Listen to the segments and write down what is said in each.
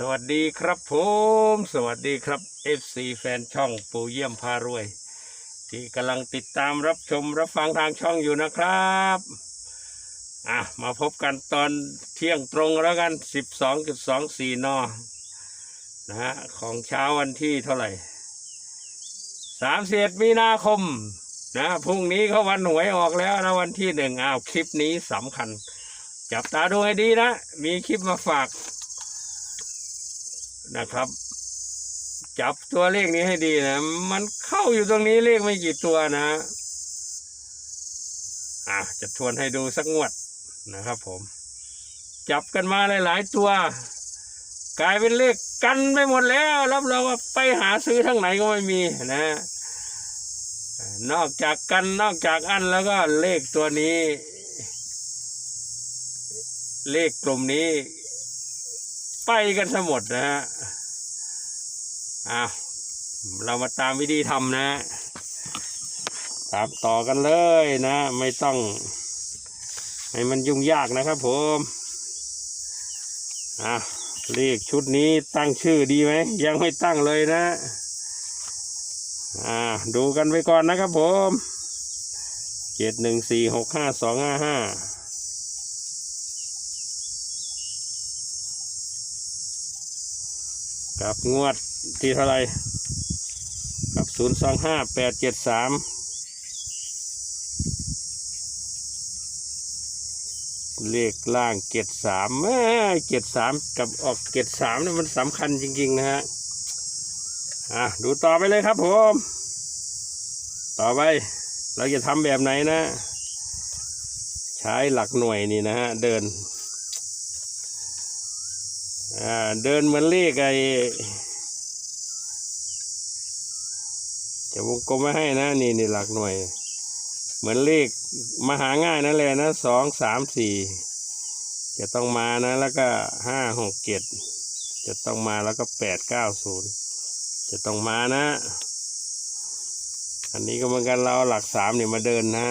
สวัสดีครับผม สวัสดีครับ FC แฟนช่องปูเยี่ยมพารวย ที่กำลังติดตามรับชมรับฟังทางช่องอยู่นะครับอะมาพบกันตอนเที่ยงตรงแล้วกัน 12.24นนะฮะของเช้าวันที่เท่าไหร่31มีนาคมนะพรุ่งนี้เขาวันหวยออกแล้วนะวันที่หนึ่งอ้าวคลิปนี้สำคัญ จับตาดูให้ดีนะ มีคลิปมาฝาก นะครับ จับตัวเลขนี้ให้ดีนะ มันเข้าอยู่ตรงนี้เลขไม่กี่ตัวนะ อะจะทวนให้ดูสักงวดนะครับผม จับกันมาหลาย ๆ ตัว กลายเป็นเลขกันไปหมดแล้วรับรองว่าไปหาซื้อทั้งไหนก็ไม่มีนะนอกจากกันนอกจากอันแล้วก็เลขตัวนี้ เลขกลุ่มนี้ ไปกันสมดนะฮะอ้าวเรามาตามวิธีทำนะ ตามต่อกันเลยนะ ไม่ต้องให้มันยุ่งยากนะครับผมอะเลขชุดนี้ตั้งชื่อดีไหม ยังไม่ตั้งเลยนะอ่าดูกันไปก่อนนะครับผมเจ็ดหนึ่งสี่หกห้าสองห้าห้า กับงวดที่เท่าไหรกับศูนย์สองห้าแปดเจ็ดสามเลขล่างเจ็ดสามเจ็ดสามกับออกเจ็ดสามนี่มันสำคัญจริง ๆ นะฮะ อะ ดูต่อไปเลยครับผม ต่อไป เราจะทำแบบไหนนะ ใช้หลักหน่วยนี่นะฮะ เดิน เดินเหมือนเลขไอ้จะวงกลมไม่ให้นะ นี่นี่หลักหน่วย เหมือนเลขมาหาง่ายนั่นแหละนะสองสามสี่จะต้องมานะ แล้วก็ห้าหกเจ็ดจะต้องมาแล้วก็แปดเก้าศูนย์จะต้องมานะ อันนี้ก็เหมือนกันเราเอาหลักสามเนี่ยมาเดินนะ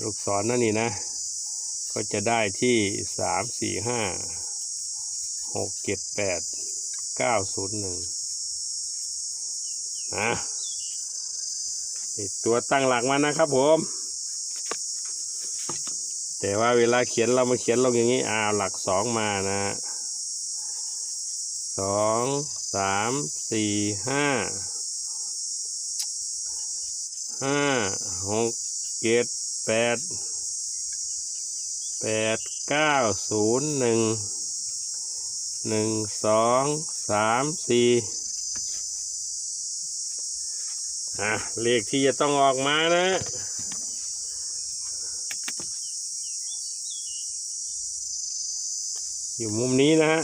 ลูกศรนนั่นนี่นะ ก็จะได้ที่สามสี่ห้าหกเจ็ดแปดเก้าศูนย์หนึ่งนะตัวตั้งหลักมันนะครับผม แต่ว่าเวลาเขียนเรามาเขียนลงอย่างนี้อ้าวหลักสองมานะสองสามสี่ห้าห้าหกเจ็ดแปด แปดเก้าศูนย์หนึ่งหนึ่งสองสามสี่อะเลขที่จะต้องออกมานะอยู่มุมนี้นะฮะ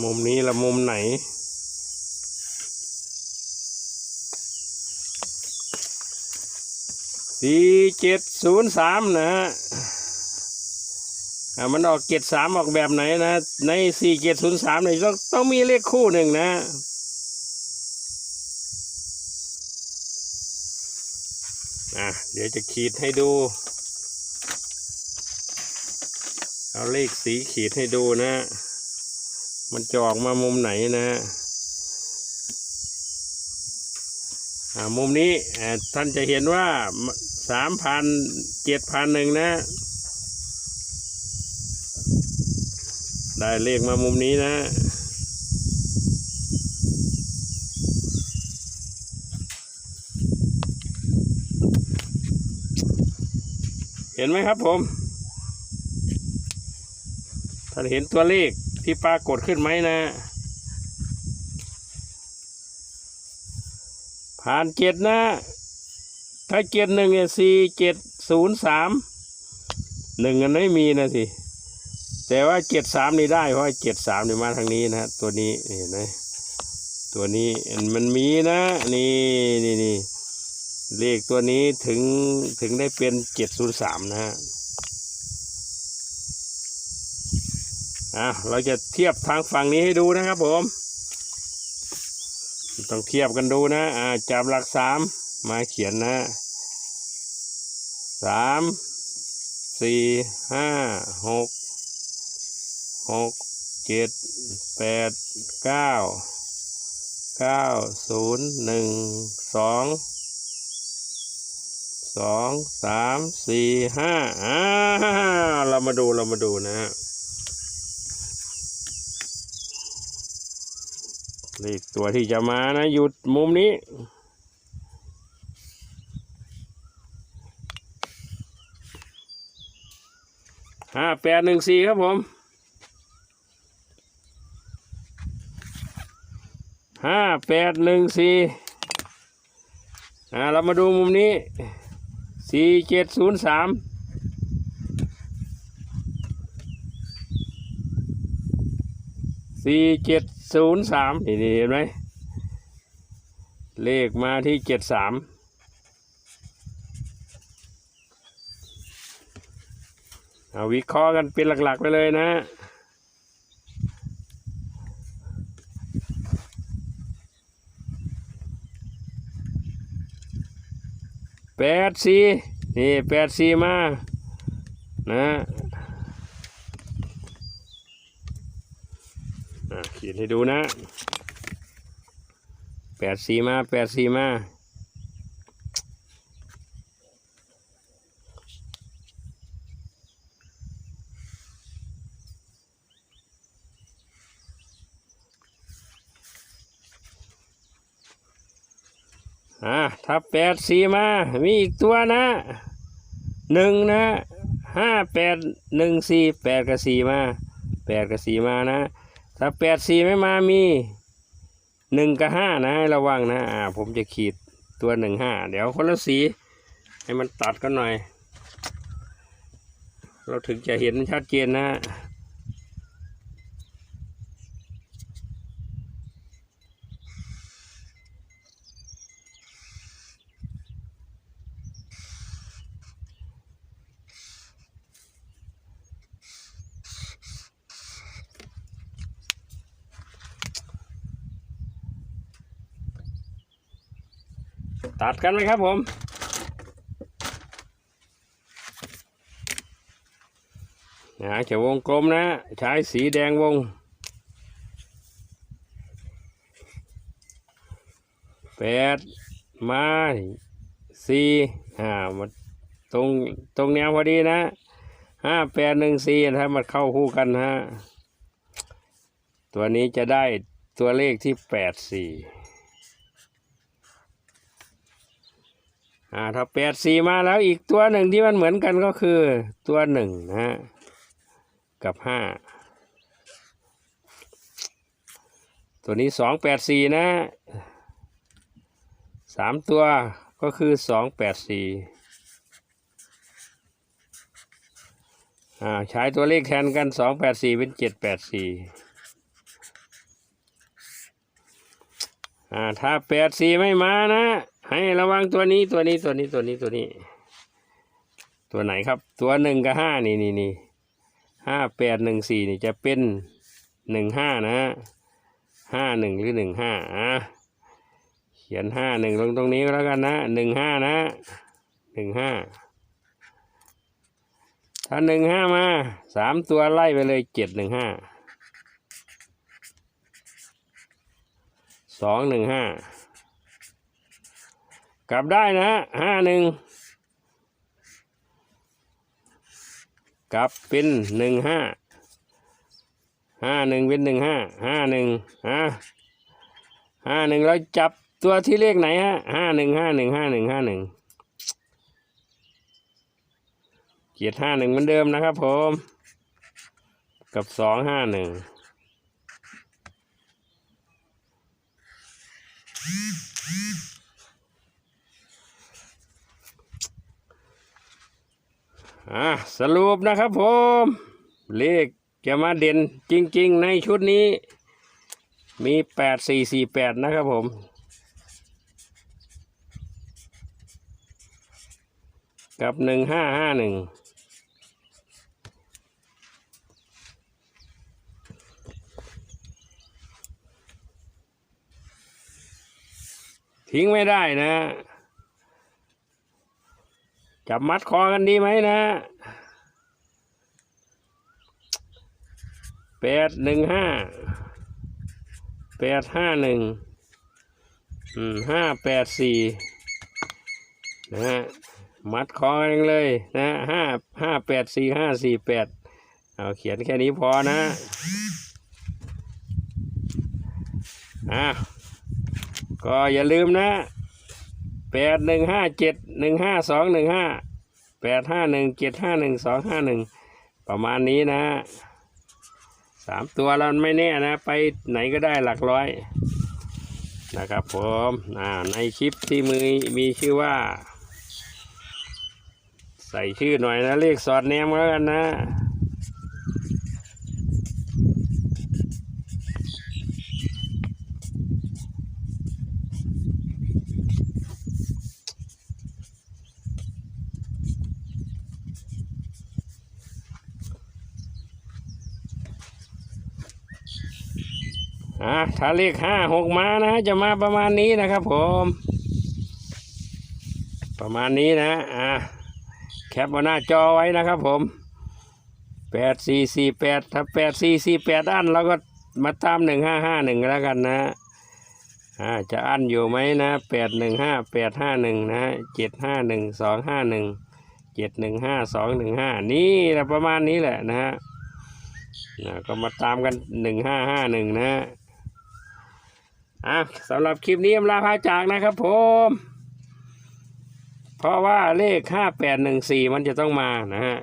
มุมนี้ละมุมไหน สี่เจ็ดศูนย์สามนะฮะอ่ามันออกเจ็ดสามออกแบบไหนนะ ในสี่เจ็ดศูนย์สามเนี่ยต้องต้องมีเลขคู่หนึ่งนะอะเดี๋ยวจะขีดให้ดู เอาเลขสีขีดให้ดูนะ มันจะออกมามุมไหนนะอ่ามุมนี้ท่านจะเห็นว่าสามพันเจ็ดพันหนึ่งนะ ได้เลขมามุมนี้นะเห็นไหมครับผม ท่านเห็นตัวเลข ที่ปรากฏขึ้นไหมนะผ่านเจ็ดนะ ถ้าเจ็ดหนึ่งเนี่ยสี่เจ็ดศูนย์สามหนึ่งมันไม่มีนะสิ แต่ว่าเจ็ดสามนี่ได้เพราะเจ็ดสามนี่มาทางนี้นะตัวนี้เห็นไหมตัวนี้มันมีนะ นี่นี่นี่เลขตัวนี้ถึงถึงได้เป็นเจ็ดศูนย์สามนะฮะ อะเราจะเทียบทางฝั่งนี้ให้ดูนะครับผมต้องเทียบกันดูนะอ่าจับหลักสามมาเขียนนะสามสี่ห้าหกหกเจ็ดแปดเก้าเก้าศูนย์หนึ่งสองสองสามสี่ห้าอ่าเรามาดูเรามาดูนะฮะ เลขตัวที่จะมานะ หยุดมุมนี้ ห้าแปดหนึ่งสี่ครับผม ห้าแปดหนึ่งสี่อ่า เรามาดูมุมนี้ สี่เจ็ดศูนย์สามสี่เจ็ด ศูนย์สามนี่เห็นไหมเลขมาที่เจ็ดสามเอาวิเคราะห์กันเป็นหลักๆไปเลยนะแปดสี่นี่แปดสี่มานะ อะเขียนให้ดูนะแปดสี่มาแปดสี่มาอะถ้าแปดสี่มา มีอีกตัวนะหนึ่งนะห้าแปดหนึ่งสี่แปดกับสี่มาแปดกับสี่มานะ ถ้าแปดสี่ไม่มามีหนึ่งกับห้านะให้ระวังนะ อ่า ผมจะขีดตัวหนึ่งห้าเดี๋ยวคนละสีให้มันตัดกันหน่อย เราถึงจะเห็นชัดเจนนะ ตัดกันไหมครับผมนะจะวงกลมนะ ใช้สีแดงวง แปดมาสี่อ่ามาตรงตรงแนวพอดีนะห้าแปดหนึ่งสี่ถ้ามันเข้าคู่กันฮะ ตัวนี้จะได้ตัวเลขที่แปดสี่ อ่าถ้าแปดสี่มาแล้วอีกตัวหนึ่งที่มันเหมือนกันก็คือตัวหนึ่งนะฮะกับห้าตัวนี้สองแปดสี่นะสามตัวก็คือสองแปดสี่อ่าใช้ตัวเลขแทนกันสองแปดสี่เป็นเจ็ดแปดสี่อ่าถ้าแปดสี่ไม่มานะ ให้ระวังตัวนี้ตัวนี้ตัวนี้ตัวนี้ตัวนี้ ตัวไหนครับ ตัวหนึ่งกับห้านี่นี่นี่ห้าแปดหนึ่งสี่นี่จะเป็นหนึ่งห้านะห้าหนึ่งหรือหนึ่งห้าอะเขียนห้าหนึ่งลงตรงนี้แล้วกันนะหนึ่งห้านะหนึ่งห้าถ้าหนึ่งห้ามาสามตัวไล่ไปเลยเจ็ดหนึ่งห้าสองหนึ่งห้า กลับได้นะห้าหนึ่งกลับเป็นหนึ่งห้าห้าหนึ่งเป็นหนึ่งห้าห้าหนึ่งฮะห้าหนึ่งเราจับตัวที่เลขไหนฮะห้าหนึ่งห้าหนึ่งห้าหนึ่งห้าหนึ่งเกียรติห้าหนึ่งเหมือนเดิมนะครับผม กับสองห้าหนึ่งอ่ะสรุปนะครับผม เลขจะมาเด่นจริง ๆ ในชุดนี้ มีแปดสี่สี่แปดนะครับผมกับหนึ่งห้าห้าหนึ่งทิ้งไม่ได้นะ จับมัดคอกันดีไหมนะแปดหนึ่งห้าแปดห้าหนึ่งห้าแปดสี่นะฮะมัดคอกันเลยนะห้าห้าแปดสี่ห้าสี่แปดเอาเขียนแค่นี้พอนะอะก็อย่าลืมนะ แปดหนึ่งห้าเจ็ดหนึ่งห้าสองหนึ่งห้าแปดห้าหนึ่งเจ็ดห้าหนึ่งสองห้าหนึ่งประมาณนี้นะสามตัวเราไม่แน่นะ ไปไหนก็ได้หลักร้อยนะครับผมในคลิปที่มือมีชื่อว่า ใส่ชื่อหน่อยนะเลขสอดแนมแล้วกันนะ อะถ้าเลขห้าหกมานะ จะมาประมาณนี้นะครับผม ประมาณนี้นะอะแคปบนหน้าจอไว้นะครับผมแปดสี่สี่แปดถ้าแปดสี่สี่แปดอันเราก็มาตามหนึ่งห้าห้าหนึ่งแล้วกันนะอ่าจะอันอยู่ไหมนะแปดหนึ่งห้าแปดห้าหนึ่งนะเจ็ดห้าหนึ่งสองห้าหนึ่งเจ็ดหนึ่งห้าสองหนึ่งห้านี่แหละประมาณนี้แหละนะฮะนะก็มาตามกันหนึ่งห้าห้าหนึ่งนะฮะ อะสำหรับคลิปนี้อำลาพาจากนะครับผม เพราะว่าเลขห้าแปดหนึ่งสี่มันจะต้องมานะฮะ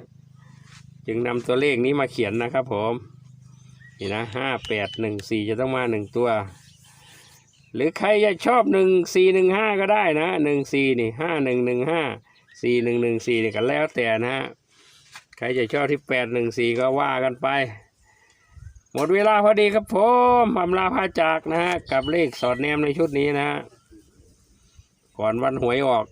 จึงนำตัวเลขนี้มาเขียนนะครับผมนี่นะห้าแปดหนึ่งสี่จะต้องมาหนึ่งตัว หรือใครจะชอบหนึ่งสี่หนึ่งห้าก็ได้นะหนึ่งสี่นี่ห้าหนึ่งหนึ่งห้าสี่หนึ่งหนึ่งสี่นี่ก็แล้วแต่นะฮะ ใครจะชอบที่แปดหนึ่งสี่ก็ว่ากันไป หมดเวลาพอดีครับผมอำลาพาจากนะฮะกับเลขสอดแนมในชุดนี้นะฮะก่อนวันหวยออก